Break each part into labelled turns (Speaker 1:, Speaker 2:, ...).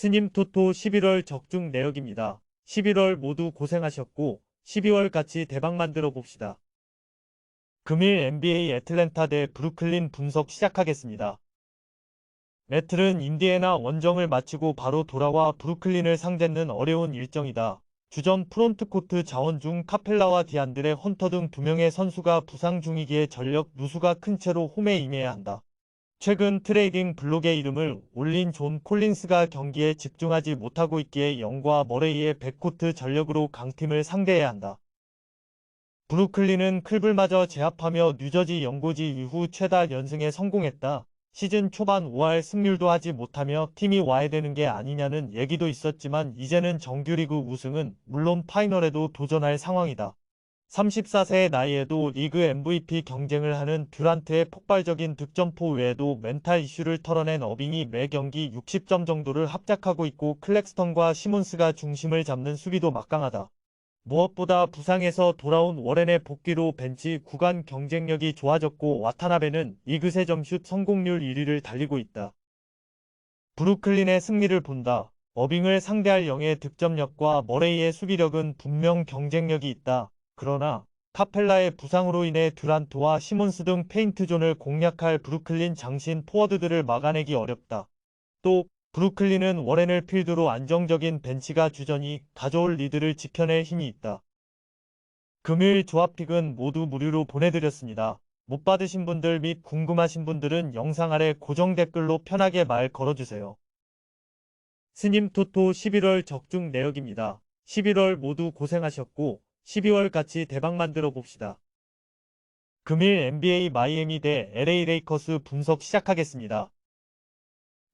Speaker 1: 스님 토토 11월 적중 내역입니다. 11월 모두 고생하셨고 12월 같이 대박 만들어 봅시다. 금일 NBA 애틀랜타 대 브루클린 분석 시작하겠습니다. 매틀은 인디애나 원정을 마치고 바로 돌아와 브루클린을 상대는 어려운 일정이다. 주전 프론트코트 자원 중 카펠라와 디안드레 헌터 등 두 명의 선수가 부상 중이기에 전력 누수가 큰 채로 홈에 임해야 한다. 최근 트레이딩 블록에 이름을 올린 존 콜린스가 경기에 집중하지 못하고 있기에 영과 머레이의 백코트 전력으로 강팀을 상대해야 한다. 브루클린은 클블마저 제압하며 뉴저지 연고지 이후 최다 연승에 성공했다. 시즌 초반 5할 승률도 하지 못하며 팀이 와야 되는 게 아니냐는 얘기도 있었지만 이제는 정규리그 우승은 물론 파이널에도 도전할 상황이다. 34세의 나이에도 리그 MVP 경쟁을 하는 듀란트의 폭발적인 득점포 외에도 멘탈 이슈를 털어낸 어빙이 매 경기 60점 정도를 합작하고 있고 클렉스턴과 시몬스가 중심을 잡는 수비도 막강하다. 무엇보다 부상에서 돌아온 워렌의 복귀로 벤치 구간 경쟁력이 좋아졌고 와타나베는 리그 세 점슛 성공률 1위를 달리고 있다. 브루클린의 승리를 본다. 어빙을 상대할 영의 득점력과 머레이의 수비력은 분명 경쟁력이 있다. 그러나 카펠라의 부상으로 인해 듀란트와 시몬스 등 페인트존을 공략할 브루클린 장신 포워드들을 막아내기 어렵다. 또 브루클린은 워렌을 필두로 안정적인 벤치가 주전이 가져올 리드를 지켜낼 힘이 있다. 금요일 조합픽은 모두 무료로 보내드렸습니다. 못 받으신 분들 및 궁금하신 분들은 영상 아래 고정 댓글로 편하게 말 걸어주세요. 스님 토토 11월 적중 내역입니다. 11월 모두 고생하셨고 12월 같이 대박 만들어 봅시다. 금일 NBA 마이애미 대 LA 레이커스 분석 시작하겠습니다.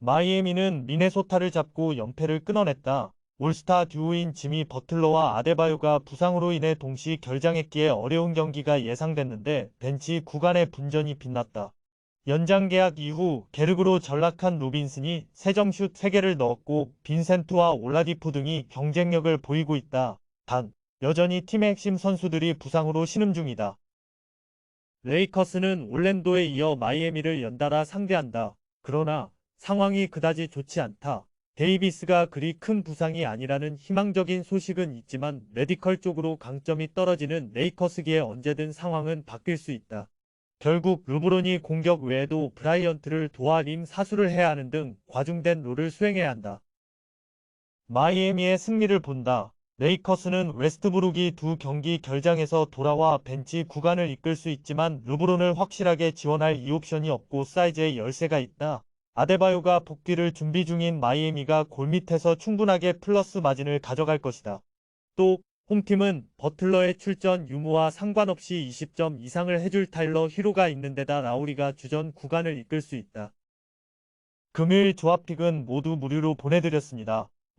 Speaker 1: 마이애미는 미네소타를 잡고 연패를 끊어냈다. 올스타 듀오인 지미 버틀러와 아데바요가 부상으로 인해 동시 결장했기에 어려운 경기가 예상됐는데 벤치 구간의 분전이 빛났다. 연장 계약 이후 게르그로 전락한 로빈슨이 3점 슛 3개를 넣었고 빈센트와 올라디포 등이 경쟁력을 보이고 있다. 단, 여전히 팀의 핵심 선수들이 부상으로 신음 중이다. 레이커스는 올랜도에 이어 마이애미를 연달아 상대한다. 그러나 상황이 그다지 좋지 않다. 데이비스가 그리 큰 부상이 아니라는 희망적인 소식은 있지만 메디컬 쪽으로 강점이 떨어지는 레이커스기에 언제든 상황은 바뀔 수 있다. 결국 르브론이 공격 외에도 브라이언트를 도와 림 사수를 해야 하는 등 과중된 롤을 수행해야 한다. 마이애미의 승리를 본다. 레이커스는 웨스트브룩이 두 경기 결장에서 돌아와 벤치 구간을 이끌 수 있지만 르브론을 확실하게 지원할 이 옵션이 없고 사이즈의 열세가 있다. 아데바요가 복귀를 준비 중인 마이애미가 골밑에서 충분하게 플러스 마진을 가져갈 것이다. 또 홈팀은 버틀러의 출전 유무와 상관없이 20점 이상을 해줄 타일러 히로가 있는 데다 라우리가 주전 구간을 이끌 수 있다. 금요일 조합픽은 모두 무료로 보내드렸습니다.